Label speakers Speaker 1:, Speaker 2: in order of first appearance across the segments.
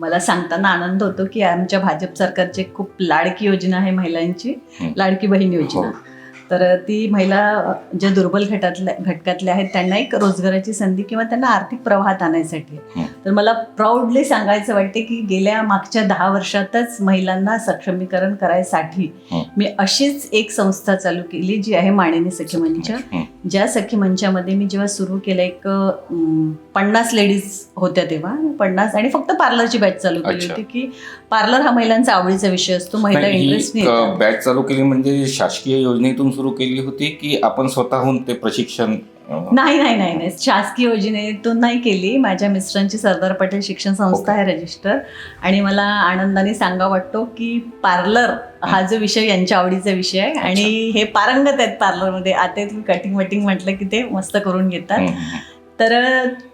Speaker 1: मला सांगताना आनंद होतो की आमच्या भाजप सरकारची खूप लाडकी योजना आहे महिलांची. लाडकी बहीण योजना
Speaker 2: हो.
Speaker 1: तर ती महिला ज्या दुर्बल घटातल्या घटकातल्या आहेत त्यांना एक रोजगाराची संधी किंवा त्यांना आर्थिक प्रवाहात आणण्यासाठी. तर मला प्राऊडली सांगायचं वाटते की गेल्या मागच्या दहा वर्षातच महिलांना सक्षमीकरण करायसाठी
Speaker 2: हं.
Speaker 1: मी अशीच एक संस्था चालू केली जी आहे माणिनी सखी मंच
Speaker 2: हं.
Speaker 1: ज्या सखी मंचामध्ये मी जेव्हा सुरू केलं एक पन्नास लेडीज होत्या तेव्हा पन्नास आणि फक्त पार्लरची बॅच चालू केली. होती की पार्लर हा महिलांचा आवडीचा विषय असतो महिला इंटरेस्ट
Speaker 2: बॅच चालू केली म्हणजे शासकीय योजनेतून सुरू केली होती की आपण स्वतःहून ते प्रशिक्षण
Speaker 1: नाही नाही नाही नाही. शासकीय योजनेतून नाही केली. माझ्या मिस्टरांची सरदार पटेल शिक्षण संस्था आहे रजिस्टर. आणि मला आनंदाने सांगा वाटतो की पार्लर हा जो विषय यांच्या आवडीचा विषय आहे. आणि हे पारंगत आहेत पार्लरमध्ये. आता तुम्ही कटिंग वटिंग म्हटलं की ते मस्त करून घेतात. तर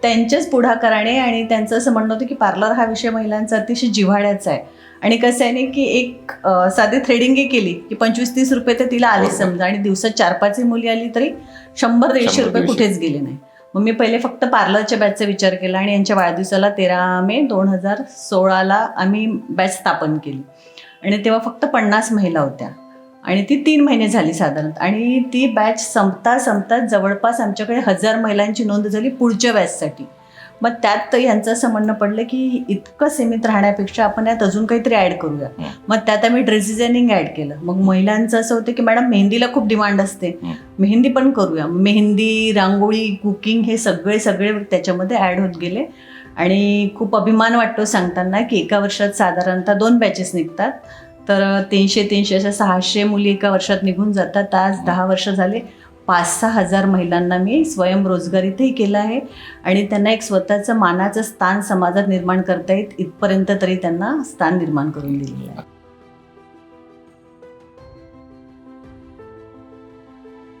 Speaker 1: त्यांच्याच पुढाकाराने आणि त्यांचं असं म्हणणं होतं की पार्लर हा विषय महिलांचा अतिशय जिव्हाळ्याचा आहे. आणि कसं आहे ना की एक साधी थ्रेडिंग केली की पंचवीस तीस रुपये तर तिला आले
Speaker 2: बरोबर.
Speaker 1: समजा आणि दिवसात चार पाच मुली आली तरी शंभर दीडशे रुपये. कुठेच गेले नाही. मग मी पहिले फक्त पार्लरच्या बॅचचा विचार केला आणि यांच्या वाढदिवसाला तेरा मे दोन हजार सोळाला आम्ही बॅच स्थापन केली. आणि तेव्हा फक्त पन्नास महिला होत्या. आणि ती तीन महिने झाली साधारणतः आणि ती बॅच संपता संपता जवळपास आमच्याकडे हजार महिलांची नोंद झाली पुढच्या बॅचसाठी मग त्यात तर यांचं असं म्हणणं पडलं की इतकं सीमित राहण्यापेक्षा आपण यात अजून काहीतरी ॲड करूया. मग त्यात आम्ही ड्रेस डिझायनिंग ॲड केलं. मग महिलांचं असं होतं की मॅडम मेहंदीला खूप डिमांड असते. मेहंदी पण करूया. मेहंदी रांगोळी कुकिंग हे सगळे सगळे त्याच्यामध्ये ॲड होत गेले. आणि खूप अभिमान वाटतो सांगताना की एका वर्षात साधारणतः दोन बॅचेस निघतात. तर तीनशे तीनशे अशा सहाशे मुली एका वर्षात निघून जातात. आज दहा वर्ष झाले. पाच सहा हजार महिलांना मी स्वयंरोजगार इथेही केलं आहे आणि त्यांना एक स्वतःचं मानाचं स्थान समाजात निर्माण करता येत इथपर्यंत तरी त्यांना स्थान निर्माण करून दिलेलं आहे.